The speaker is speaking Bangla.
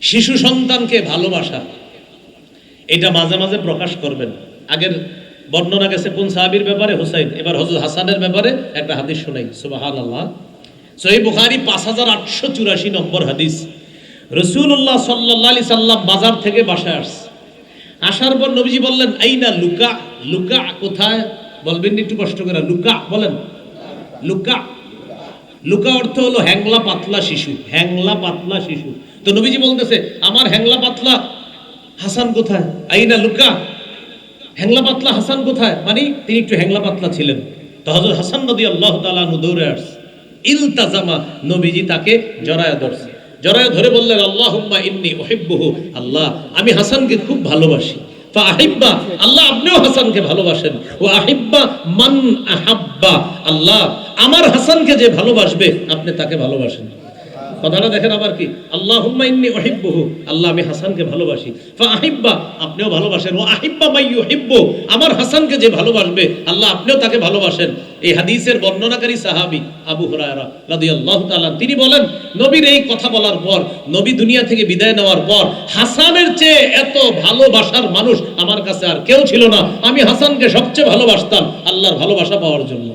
শিশু সন্তানকে ভালোবাসা। এটা মাঝে মাঝে প্রকাশ করবেন। আগের বর্ণনা গেছে কোন সাহাবীর ব্যাপারে? হুসাইন। এবার হজরত হাসানের ব্যাপারে একটা হাদিস শোনাই সুবাহান আল্লাহ সহি বুখারি পাঁচ হাজার আটশো চুরাশি নম্বর হাদিস। রসুল্লাহ সাল্লাহ আলি সাল্লাম বাজার থেকে বাসায় আসছে। আসার পর নবীজি বললেন এই না লুকা লুকা কোথায়? বলবেন একটু কষ্ট করে, লুকা বলেন। লুকা লুকা অর্থ হলো হ্যাংলা পাতলা শিশু, হ্যাংলা পাতলা শিশু। তো নবীজি বলতেছে, আমার হ্যাংলা পাতলা হাসান কোথায়? আইনা লুকা, হ্যাংলা পাতলা হাসান কোথায়? মানে তিনি একটু হ্যাংলা পাতলা ছিলেন। তো হজরত হাসান নদী আল্লাহ তালা দৌড়ে ইলতাজামা নবীজি তাকে জড়ায় ধরছে। জড়ায় ধরে বললেন আল্লাহ ইন্নি ওহিব্বহু আল্লাহ, আমি হাসানকে খুব ভালোবাসি। আহিব্বা, আল্লাহ আপনিও হাসানকে ভালোবাসেন। ও আহিব্বা মান আহাব্বা, আল্লাহ আমার হাসানকে যে ভালোবাসবে, আপনি তাকে ভালোবাসেন। কথাটা দেখেন আবার কি? আল্লাহ ইন্নি ওহিব্বহু আল্লাহ, আমি হাসানকে ভালোবাসি। আহিব্বা, আপনিও ভালোবাসেন। ও আহিব্বা মাই ইউহিব্বু। আমার হাসানকে যে ভালোবাসবে, আল্লাহ আপনিও তাকে ভালোবাসেন। এই হাদিসের বর্ণনাকারী সাহাবী আবু হুরায়রা রাদিয়াল্লাহু তাআলা তিনি বলেন, নবীর এই কথা বলার পর, নবী দুনিয়া থেকে বিদায় নেওয়ার পর, হাসানের চেয়ে এত ভালোবাসার মানুষ আমার কাছে আর কেউ ছিল না। আমি হাসানকে সবচেয়ে ভালোবাসতাম, আল্লাহর ভালোবাসা পাওয়ার জন্য।